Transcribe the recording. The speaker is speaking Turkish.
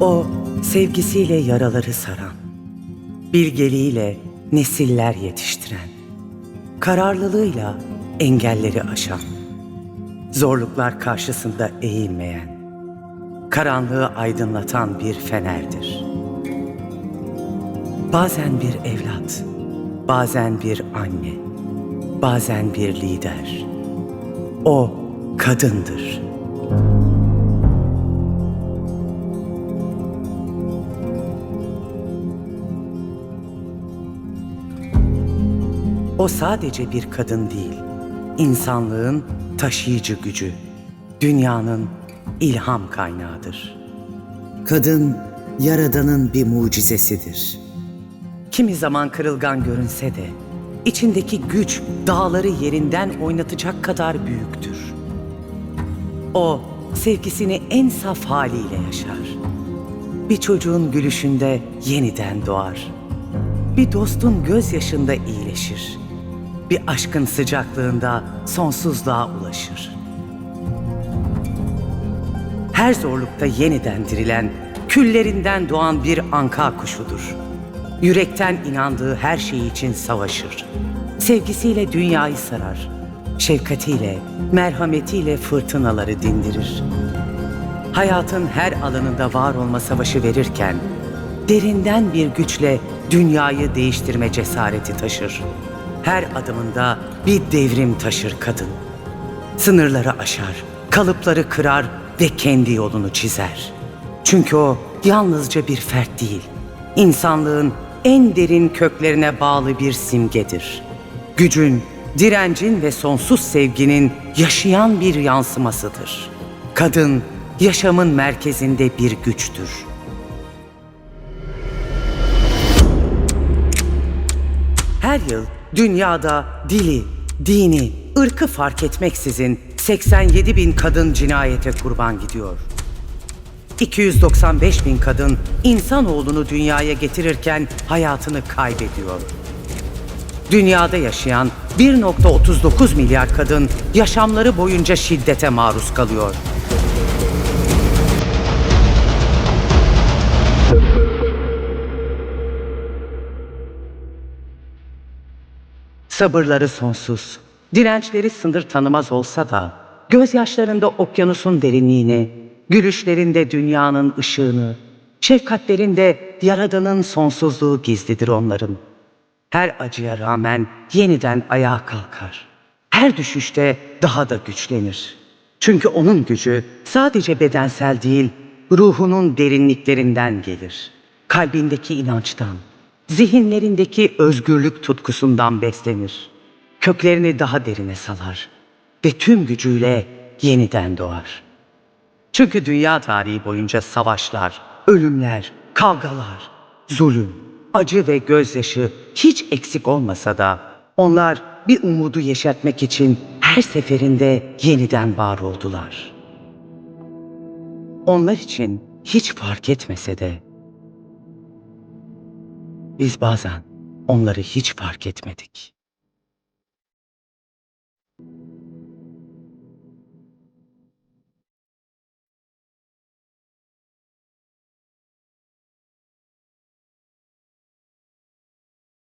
O sevgisiyle yaraları saran, bilgeliğiyle nesiller yetiştiren, kararlılığıyla engelleri aşan, zorluklar karşısında eğilmeyen, karanlığı aydınlatan bir fenerdir. Bazen bir evlat, bazen bir anne, bazen bir lider. O kadındır. O sadece bir kadın değil, insanlığın taşıyıcı gücü, dünyanın ilham kaynağıdır. Kadın, Yaradan'ın bir mucizesidir. Kimi zaman kırılgan görünse de içindeki güç dağları yerinden oynatacak kadar büyüktür. O sevgisini en saf haliyle yaşar. Bir çocuğun gülüşünde yeniden doğar. Bir dostun gözyaşında iyileşir. Bir aşkın sıcaklığında sonsuzluğa ulaşır. Her zorlukta yeniden dirilen, küllerinden doğan bir anka kuşudur. Yürekten inandığı her şey için savaşır. Sevgisiyle dünyayı sarar. Şefkatiyle, merhametiyle fırtınaları dindirir. Hayatın her alanında var olma savaşı verirken, derinden bir güçle dünyayı değiştirme cesareti taşır. Her adımında bir devrim taşır kadın. Sınırları aşar, kalıpları kırar ve kendi yolunu çizer. Çünkü o yalnızca bir fert değil, insanlığın en derin köklerine bağlı bir simgedir. Gücün, direncin ve sonsuz sevginin yaşayan bir yansımasıdır. Kadın, yaşamın merkezinde bir güçtür. Her yıl dünyada dili, dini, ırkı fark etmeksizin 87 bin kadın cinayete kurban gidiyor. 295 bin kadın insanoğlunu dünyaya getirirken hayatını kaybediyor. Dünyada yaşayan 1.39 milyar kadın yaşamları boyunca şiddete maruz kalıyor. Sabırları sonsuz, dirençleri sınır tanımaz olsa da, gözyaşlarında okyanusun derinliğini, gülüşlerinde dünyanın ışığını, şefkatlerinde yaradanın sonsuzluğu gizlidir onların. Her acıya rağmen yeniden ayağa kalkar. Her düşüşte daha da güçlenir. Çünkü onun gücü sadece bedensel değil, ruhunun derinliklerinden gelir. Kalbindeki inançtan, zihinlerindeki özgürlük tutkusundan beslenir. Köklerini daha derine salar ve tüm gücüyle yeniden doğar. Çünkü dünya tarihi boyunca savaşlar, ölümler, kavgalar, zulüm, acı ve gözyaşı hiç eksik olmasa da onlar bir umudu yeşertmek için her seferinde yeniden var oldular. Onlar için hiç fark etmese de biz bazen onları hiç fark etmedik.